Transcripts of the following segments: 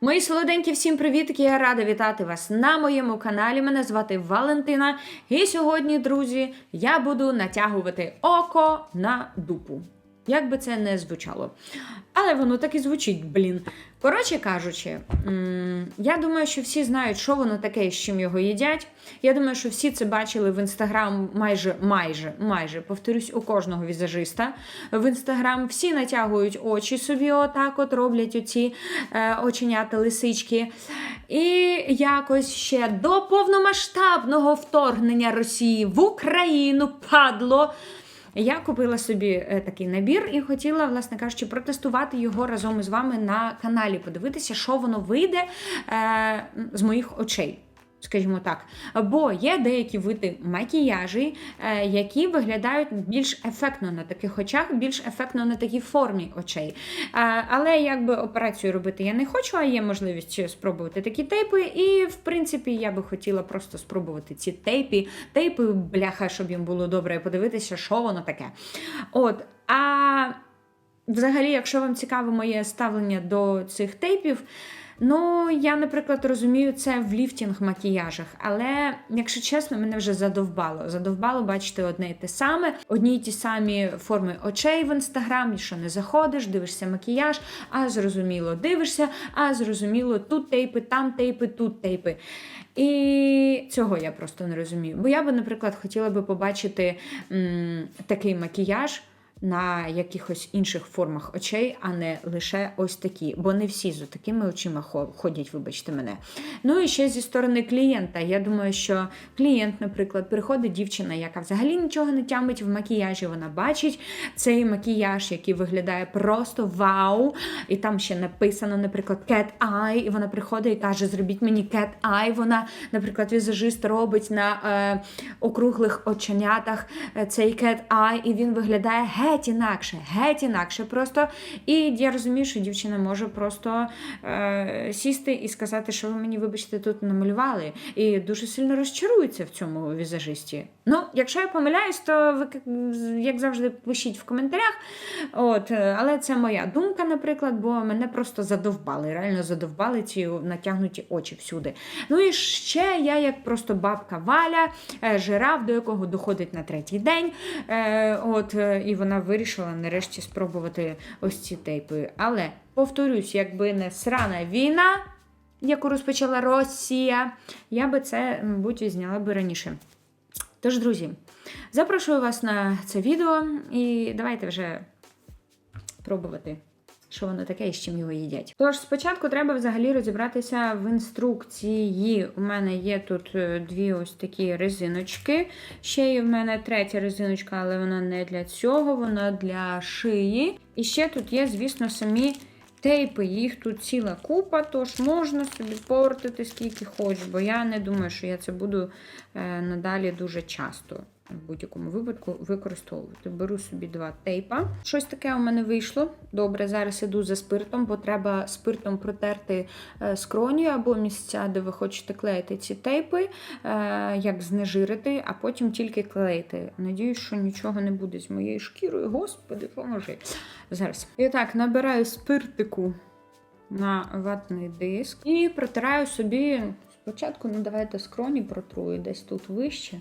Мої солоденькі, всім привіт! Я рада вітати вас на моєму каналі. Мене звати Валентина. І сьогодні, друзі, я буду натягувати око на дупу. Як би це не звучало. Але воно так і звучить, блін. Коротше кажучи, я думаю, що всі знають, що воно таке з чим його їдять. Я думаю, що всі це бачили в інстаграм майже, майже, майже, повторюсь, у кожного візажиста. В інстаграм всі натягують очі собі, отак от роблять оці е, оченята лисички. І якось ще до повномасштабного вторгнення Росії в Україну падло. Я купила собі е, такий набір і хотіла, власне кажучи, протестувати його разом із вами на каналі, подивитися, що воно вийде е, з моїх очей. Скажімо так, бо є деякі види макіяжі, е, які виглядають більш ефектно на таких очах, більш ефектно на такій формі очей. Е, але якби операцію робити я не хочу, а є можливість спробувати такі тейпи. І, в принципі, я би хотіла просто спробувати ці тейпи, тейпи, бляха, щоб їм було добре подивитися, що воно таке. От, а взагалі, якщо вам цікаво моє ставлення до цих тейпів. Ну, я, наприклад, розумію це в ліфтінг макіяжах, але, якщо чесно, мене вже задовбало. Задовбало бачити одне і те саме, одні й ті самі форми очей в інстаграмі, що не заходиш, дивишся макіяж, а зрозуміло, дивишся, а зрозуміло, тут тейпи, там тейпи, тут тейпи. І цього я просто не розумію. Бо я би, наприклад, хотіла би побачити м, такий макіяж на якихось інших формах очей, а не лише ось такі, бо не всі з такими очима ходять, вибачте мене. Ну і ще зі сторони клієнта. Я думаю, що клієнт, наприклад, приходить дівчина, яка взагалі нічого не тямить в макіяжі. Вона бачить цей макіяж, який виглядає просто вау. І там ще написано, наприклад, cat eye, і вона приходить і каже: зробіть мені cat eye. Вона, наприклад, візажист робить на е, округлих оченятах е, цей cat eye, і він виглядає геть інакше, геть інакше просто. І я розумію, що дівчина може просто е, сісти і сказати, що ви мені, вибачте, тут намалювали. І дуже сильно розчарується в цьому візажисті. Ну, якщо я помиляюсь, то ви, як завжди, пишіть в коментарях. От, е, але це моя думка, наприклад, бо мене просто задовбали, реально задовбали ці натягнуті очі всюди. Ну і ще я, як просто бабка Валя, е, жираф, до якого доходить на третій день. Е, от, е, і вона вирішила нарешті спробувати ось ці тейпи. Але повторюсь, якби не срана війна, яку розпочала Росія, я би це, мабуть, зняла би раніше. Тож, друзі, запрошую вас на це відео і давайте вже пробувати, що воно таке і з чим його їдять. Тож, спочатку треба взагалі розібратися в інструкції. У мене є тут е, дві ось такі резиночки. Ще є в мене третя резиночка, але вона не для цього, вона для шиї. І ще тут є, звісно, самі. Тейпи, їх тут ціла купа, тож можна собі портити скільки хочеш, бо я не думаю, що я це буду е, надалі дуже часто в будь-якому випадку використовувати. Беру собі два тейпа. Щось таке у мене вийшло. Добре, зараз іду за спиртом, бо треба спиртом протерти е, скроні або місця, де ви хочете клеїти ці тейпи, е, як знежирити, а потім тільки клеїти. Надіюсь, що нічого не буде з моєю шкірою. Господи, поможи. Зараз. І так, набираю спиртику на ватний диск і протираю собі. Спочатку, ну давайте скроні протрую десь тут вище.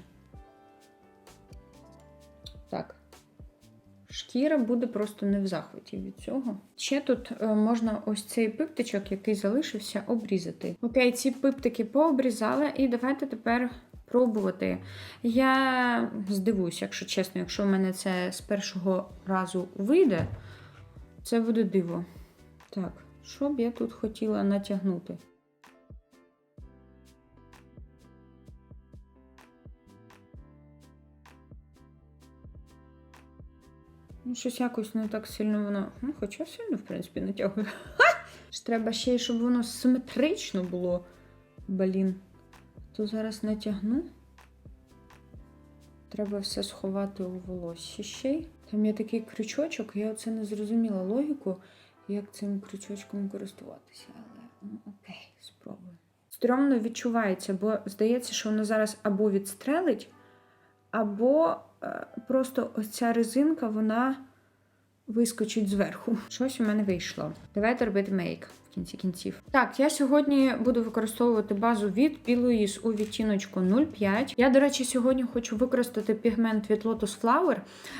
Шкіра буде просто не в захваті від цього. Ще тут е, можна ось цей пиптичок, який залишився, обрізати. Окей, ці пиптики пообрізала, і давайте тепер пробувати. Я здивуюсь, якщо чесно, якщо в мене це з першого разу вийде, це буде диво. Так, що б я тут хотіла натягнути? Щось якось не так сильно воно. Ну, хоча сильно, в принципі, натягує. Треба ще й, щоб воно симетрично було. Блін. То зараз натягну. Треба все сховати у волосся ще й. Там є такий крючочок, я оце не зрозуміла логіку, як цим крючочком користуватися. Але ну, окей, спробую. Стрьомно відчувається, бо здається, що воно зараз або відстрелить, або е, просто ось ця резинка, вона вискочить зверху. Щось у мене вийшло. Давайте робити мейк. Кінці кінців. Так, я сьогодні буду використовувати базу від Piluis у відтіночку 05. Я, до речі, сьогодні хочу використати пігмент від Lotus Flower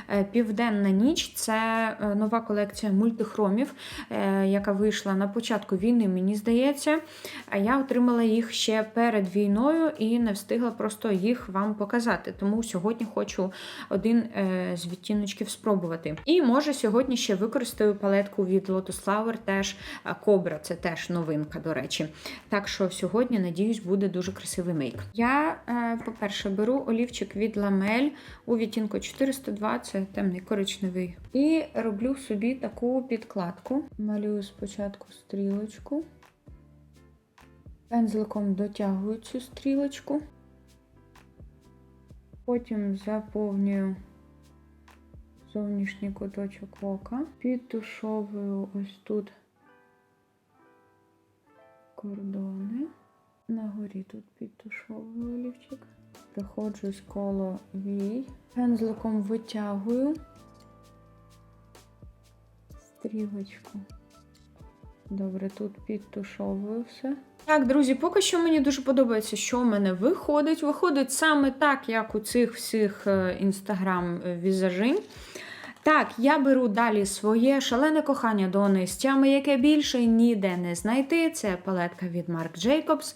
е, Південна ніч. Це е, нова колекція мультихромів, е, яка вийшла на початку війни, мені здається. Я отримала їх ще перед війною і не встигла просто їх вам показати. Тому сьогодні хочу один з відтіночків спробувати. І може сьогодні ще використаю палетку від Lotus Flower, теж Cobra, це теж новинка, до речі. Так що сьогодні, надіюсь, буде дуже красивий мейк. Я, по-перше, беру олівчик від Lamel у відтінку 402, це темний коричневий. І роблю собі таку підкладку. Малюю спочатку стрілочку. Пензликом дотягую цю стрілочку. Потім заповнюю зовнішній куточок ока, підтушовую ось тут кордони. На горі тут підтушовую олівчик. Приходжусь коло вій, пензликом витягую стрілочку. Добре, тут підтушовую все. Так, друзі, поки що мені дуже подобається, що в мене виходить. Виходить саме так, як у цих всіх інстаграм-візажинь. Так, я беру далі своє шалене кохання до нестями, яке більше ніде не знайти. Це палетка від Marc Jacobs.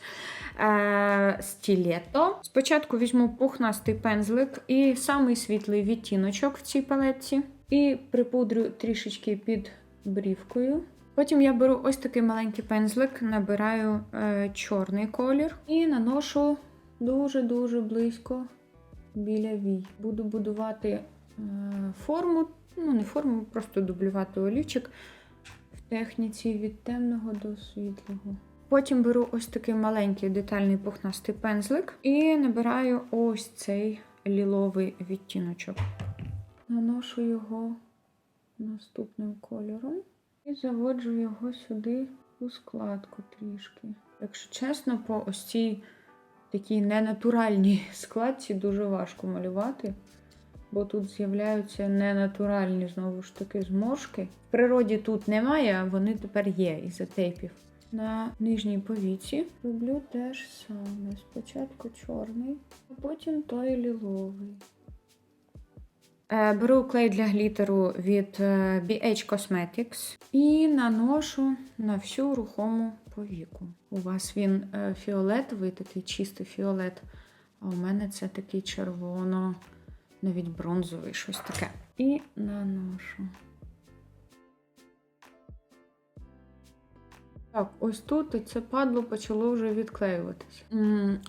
Стілето. Спочатку візьму пухнастий пензлик і самий світлий відтіночок в цій палетці. І припудрю трішечки під брівкою. Потім я беру ось такий маленький пензлик, набираю е, чорний колір і наношу дуже-дуже близько біля вій. Буду будувати е, форму, ну не форму, просто дублювати олівчик в техніці від темного до світлого. Потім беру ось такий маленький детальний пухнастий пензлик і набираю ось цей ліловий відтіночок. Наношу його наступним кольором. І заводжу його сюди у складку трішки. Якщо чесно, по ось цій такій ненатуральній складці дуже важко малювати, бо тут з'являються ненатуральні, знову ж таки, зморшки. В природі тут немає, а вони тепер є із-за. На нижній повіці роблю те ж саме. Спочатку чорний, а потім той ліловий. Е, беру клей для глітеру від е, BH Cosmetics і наношу на всю рухому повіку. У вас він е, фіолетовий, такий чистий фіолет, а у мене це такий червоно, навіть бронзовий, щось таке. І наношу. Так, ось тут це падло почало вже відклеюватися.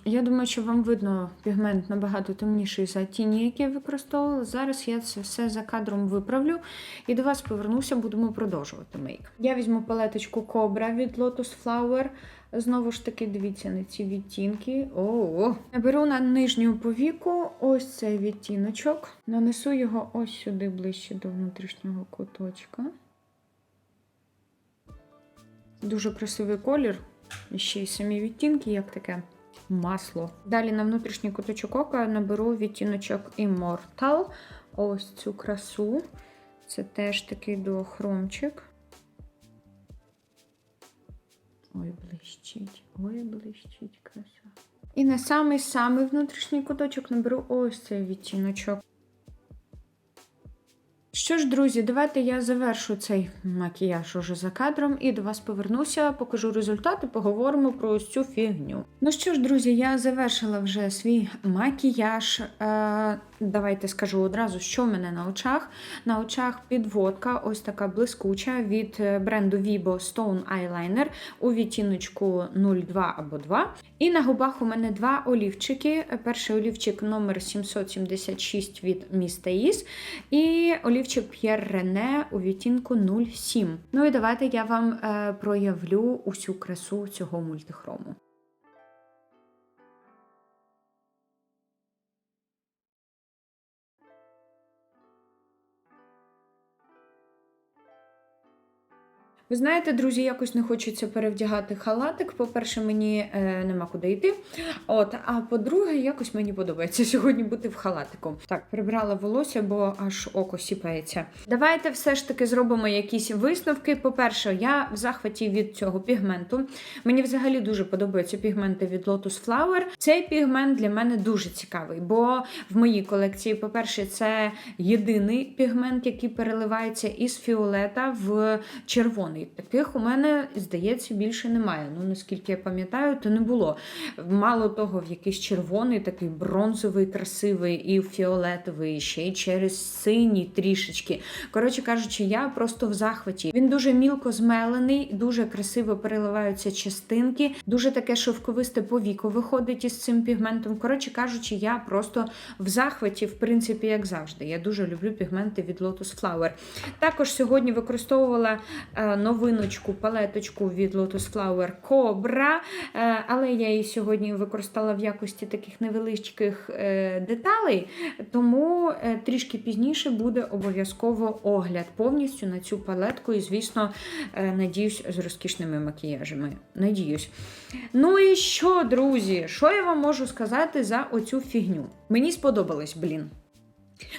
Я думаю, що вам видно пігмент набагато темніший за тіні, які я використовувала. Зараз я це все за кадром виправлю і до вас повернуся, будемо продовжувати мейк. Я візьму палеточку Cobra від Lotus Flower. Знову ж таки, дивіться на ці відтінки. О, Беру на нижню повіку ось цей відтіночок, нанесу його ось сюди ближче до внутрішнього куточка. Дуже красивий колір. І ще й самі відтінки, як таке масло. Далі на внутрішній куточок ока наберу відтіночок Immortal. Ось цю красу. Це теж такий дуохромчик. Ой, блищить, ой, блищить краса. І на самий-самий внутрішній куточок наберу ось цей відтіночок. Що ж, друзі, давайте я завершу цей макіяж уже за кадром і до вас повернуся, покажу результати, поговоримо про ось цю фігню. Ну що ж, друзі, я завершила вже свій макіяж. Е, Давайте скажу одразу, що в мене на очах. На очах підводка, ось така блискуча від е, бренду Vibo Stone Eyeliner у відтіночку 02 або 2. І на губах у мене два олівчики. Перший олівчик номер 776 від Miss Thais і олівчик Pierre René у відтінку 07. Ну і давайте я вам е, проявлю усю красу цього мультихрому. Ви знаєте, друзі, якось не хочеться перевдягати халатик. По-перше, мені е, нема куди йти. От, а по-друге, якось мені подобається сьогодні бути в халатику. Так, прибрала волосся, бо аж око сіпається. Давайте все ж таки зробимо якісь висновки. По-перше, я в захваті від цього пігменту. Мені взагалі дуже подобаються пігменти від Lotus Flower. Цей пігмент для мене дуже цікавий, бо в моїй колекції, по-перше, це єдиний пігмент, який переливається із фіолета в червоний. Таких у мене, здається, більше немає. Ну, наскільки я пам'ятаю, то не було. Мало того, в якийсь червоний, такий бронзовий, красивий і фіолетовий, ще й через синій трішечки. Коротше кажучи, я просто в захваті. Він дуже мілко змелений, дуже красиво переливаються частинки, дуже таке шовковисте повіко виходить із цим пігментом. Коротше кажучи, я просто в захваті, в принципі, як завжди. Я дуже люблю пігменти від Lotus Flower. Також сьогодні використовувала е, новиночку, палеточку від Lotus Flower Cobra, е, але я її сьогодні використала в якості таких невеличких е, деталей, тому е, трішки пізніше буде обов'язково огляд повністю на цю палетку. І, звісно, надіюсь, з розкішними макіяжами. Надіюсь. Ну і що, друзі? Що я вам можу сказати за оцю фігню? Мені сподобалось, блін.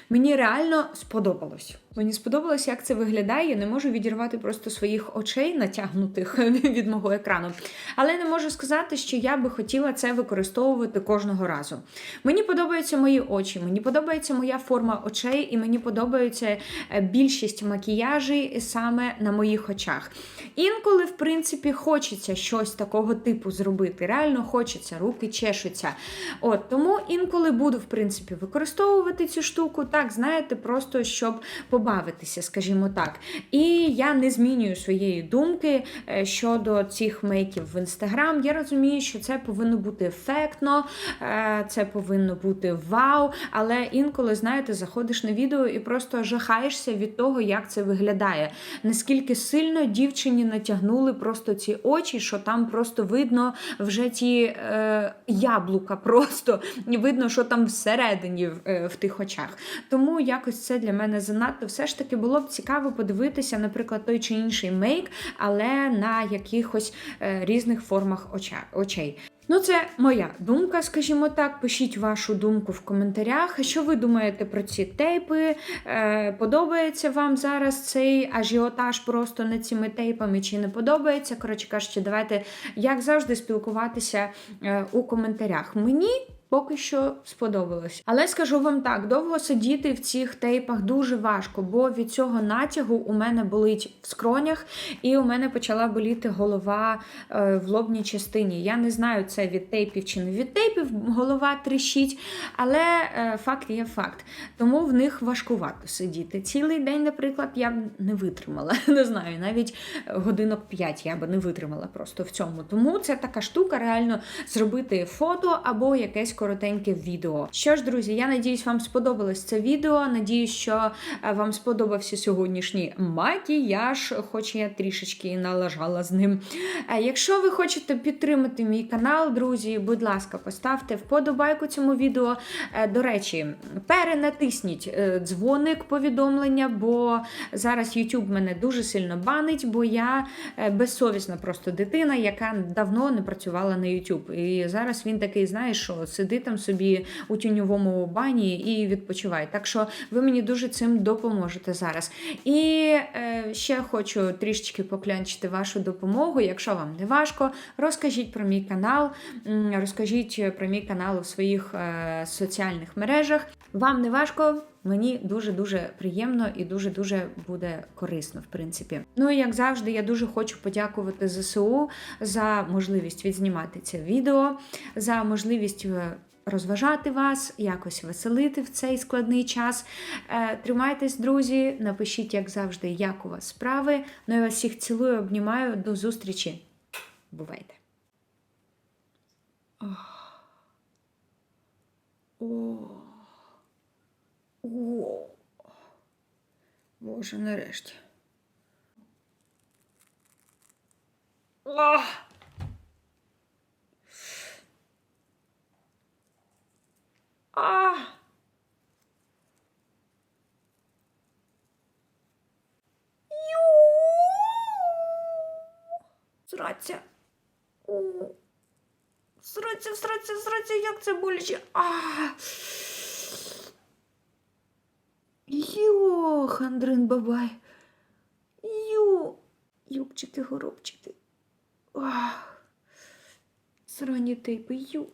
Мені реально сподобалось. Мені сподобалось, як це виглядає. Не можу відірвати просто своїх очей, натягнутих від мого екрану. Але не можу сказати, що я би хотіла це використовувати кожного разу. Мені подобаються мої очі, мені подобається моя форма очей, і мені подобається е, більшість макіяжі саме на моїх очах. Інколи, в принципі, хочеться щось такого типу зробити. Реально хочеться, руки чешуться. От Тому інколи буду, в принципі, використовувати цю штуку, так, знаєте, просто щоб побавитися, скажімо так. І я не змінюю своєї думки е, щодо цих мейків в інстаграм. Я розумію, що це повинно бути ефектно, е, це повинно бути вау. Але інколи, знаєте, заходиш на відео і просто жахаєшся від того, як це виглядає. Наскільки сильно дівчині натягнули просто ці очі, що там просто видно вже ті е, яблука, просто видно, що там всередині в, е, в тих очах. Тому якось це для мене занадто все ж таки було б цікаво подивитися, наприклад, той чи інший мейк, але на якихось е, різних формах очей. Ну, це моя думка, скажімо так. Пишіть вашу думку в коментарях. Що ви думаєте про ці тейпи? Е, Подобається вам зараз цей ажіотаж просто над цими тейпами чи не подобається? Коротше кажучи, давайте, як завжди, спілкуватися е, у коментарях. Мені. Поки що сподобалось. Але скажу вам так: довго сидіти в цих тейпах дуже важко, бо від цього натягу у мене болить в скронях, і у мене почала боліти голова е, в лобній частині. Я не знаю, це від тейпів чи не від тейпів, голова тріщить, але е, факт є факт. Тому в них важкувато сидіти. Цілий день, наприклад, я б не витримала. Не знаю, навіть годинок 5 я б не витримала просто в цьому. Тому це така штука, реально зробити фото або якесь коротеньке відео. Що ж, друзі, я надіюсь, вам сподобалось це відео. Надіюсь, що е, вам сподобався сьогоднішній макіяж, хоч я трішечки налажала з ним. Е, якщо ви хочете підтримати мій канал, друзі, будь ласка, поставте вподобайку цьому відео. Е, до речі, перенатисніть дзвоник повідомлення, бо зараз YouTube мене дуже сильно банить, бо я безсовісна просто дитина, яка давно не працювала на YouTube. І зараз він такий, знаєш, що сидить там собі у тіньовому бані і відпочивай. Так що ви мені дуже цим допоможете зараз. І е, ще хочу трішечки поклянчити вашу допомогу. Якщо вам не важко, розкажіть про мій канал, розкажіть про мій канал у своїх е, соціальних мережах. Вам не важко. Мені дуже-дуже приємно і дуже-дуже буде корисно, в принципі. Ну і як завжди, я дуже хочу подякувати ЗСУ за можливість відзнімати це відео, за можливість е, розважати вас, якось веселити в цей складний час. Е, тримайтесь, друзі, напишіть, як завжди, як у вас справи. Ну я вас всіх цілую, обнімаю. До зустрічі. Бувайте. О. О. Боже, нарешті. Ах! Ah! всратися. О, всратися, всратися, всратися, як це боляче. А! Йох, Андрин Бабай. Ю, юбчики, горобчики. Ах, срані типи, ю.